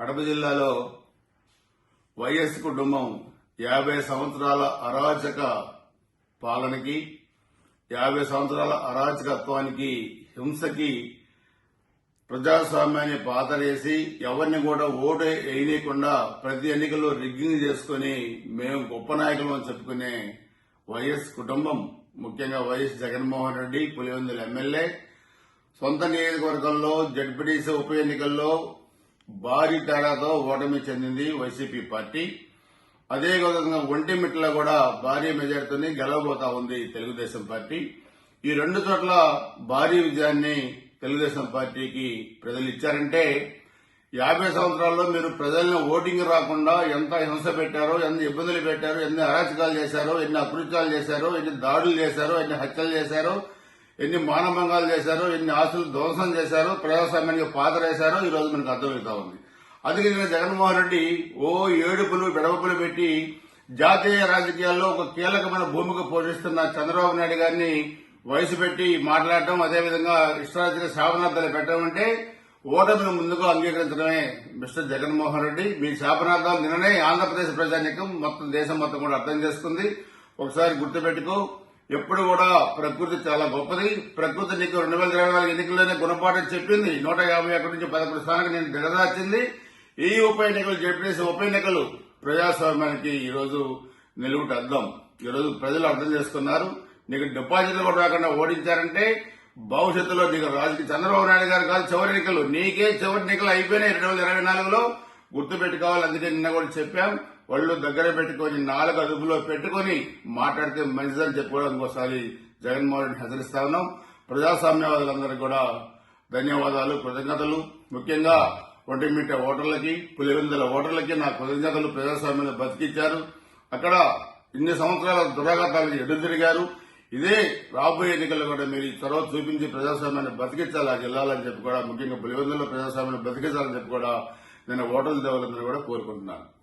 కడప జిల్లాలో వైఎస్ కుటుంబం యాభై సంవత్సరాల అరాచక పాలనకి యాభై సంవత్సరాల అరాచకత్వానికి హింసకి ప్రజాస్వామ్యాన్ని పాతరేసి ఎవరిని కూడా ఓటు వేయనీయకుండా ప్రతి ఎన్నికల్లో రిగ్గింగ్ చేసుకుని మేము గొప్ప నాయకులు అని చెప్పుకునే వైఎస్ కుటుంబం. ముఖ్యంగా వైఎస్ జగన్మోహన్ రెడ్డి పులివెందుల ఎమ్మెల్యే. సొంత నియోజకవర్గంలో జడ్పీటీసీ ఉప ఎన్నికల్లో భారీ తేడాతో ఓటమి చెందింది వైసీపీ పార్టీ. అదేవిధంగా ఒంటిమిట్టలో కూడా భారీ మెజార్టీతోనే గెలవబోతా ఉంది తెలుగుదేశం పార్టీ. ఈ రెండు చోట్ల భారీ విజయాన్ని తెలుగుదేశం పార్టీకి ప్రజలు ఇచ్చారంటే యాభై సంవత్సరాల్లో మీరు ప్రజలను ఓటింగ్ రాకుండా ఎంత హింస పెట్టారో ఎన్ని ఇబ్బందులు పెట్టారో ఎన్ని అరాచకాలు చేశారో ఎన్ని అకృత్యాలు చేశారో ఎన్ని దాడులు చేశారో ఎన్ని హత్యలు చేశారో ఎన్ని మానభంగాలు చేశారో ఎన్ని ఆస్తులు ధ్వంసం చేశారో ప్రజాస్వామ్యానికి పాతరేశారో ఈ రోజు మనకు అర్థమవుతా ఉంది. అందుకే నేను జగన్మోహన్ రెడ్డి ఓ ఏడుపులు విడవపులు పెట్టి జాతీయ రాజకీయాల్లో ఒక కీలకమైన భూమిక పోషిస్తున్న చంద్రబాబు నాయుడు గారిని వయసు పెట్టి మాట్లాడటం అదేవిధంగా ఇష్టారాజ్య శాపనార్థాలు పెట్టడం అంటే ఓటమిని ముందుకు అంగీకరించడమే మిస్టర్ జగన్మోహన్ రెడ్డి. మీ శాపనార్థాలు నిన్ననే ఆంధ్రప్రదేశ్ ప్రజానికం మొత్తం దేశం మొత్తం కూడా అర్థం చేసుకుంది. ఒకసారి గుర్తుపెట్టుకో ఎప్పుడు కూడా ప్రకృతి చాలా గొప్పది. ప్రకృతి నీకు రెండు వేల ఇరవై నాలుగు ఎన్నికల్లోనే గుణపాఠం చెప్పింది. నూట యాభై ఒకటి నుంచి పదకొండు స్థానానికి నేను దిగదార్చింది ఈ ఉప ఎన్నికలు చెప్పేసి ఉప ఎన్నికలు ప్రజాస్వామ్యానికి ఈరోజు నిలువుట అర్థం ఈ రోజు ప్రజలు అర్థం చేసుకున్నారు. నీకు డిపాజిట్లు కూడా రాకుండా ఓడించారంటే భవిష్యత్తులో నీకు రాజకీయ చంద్రబాబు నాయుడు గారు కాదు చివరి ఎన్నికలు. నీకే చివరి ఎన్నికలు అయిపోయినాయి రెండు వేల ఇరవై నాలుగులో. గుర్తుపెట్టుకోవాలి అందుకే నిన్న కూడా చెప్పాం. వాళ్ళు దగ్గర పెట్టుకొని నాలుగు అదుపులో పెట్టుకొని మాట్లాడితే మంచిదని చెప్పుకోవడం ఇంకోసారి జగన్మోహన్ రెడ్డి హెచ్చరిస్తా ఉన్నాం. ప్రజాస్వామ్యవాదులందరికీ కూడా ధన్యవాదాలు కృతజ్ఞతలు. ముఖ్యంగా ఒంటిమిట్ట ఓటర్లకి పులివెందుల ఓటర్లకి నా కృతజ్ఞతలు. ప్రజాస్వామ్యంలో బతికిచ్చారు. అక్కడ ఇన్ని సంవత్సరాల దురాఘాతాలకు ఎదురు తిరిగారు. ఇదే రాబోయే ఎన్నికల్లో కూడా మీరు చొరవ చూపించి ప్రజాస్వామ్యాన్ని బతికించాలి ఆ జిల్లాలని చెప్పి కూడా ముఖ్యంగా పులివెందులో ప్రజాస్వామ్యాన్ని బతికించాలని చెప్పి కూడా నేను ఓటర్ల దేవాలని కూడా కోరుకుంటున్నాను.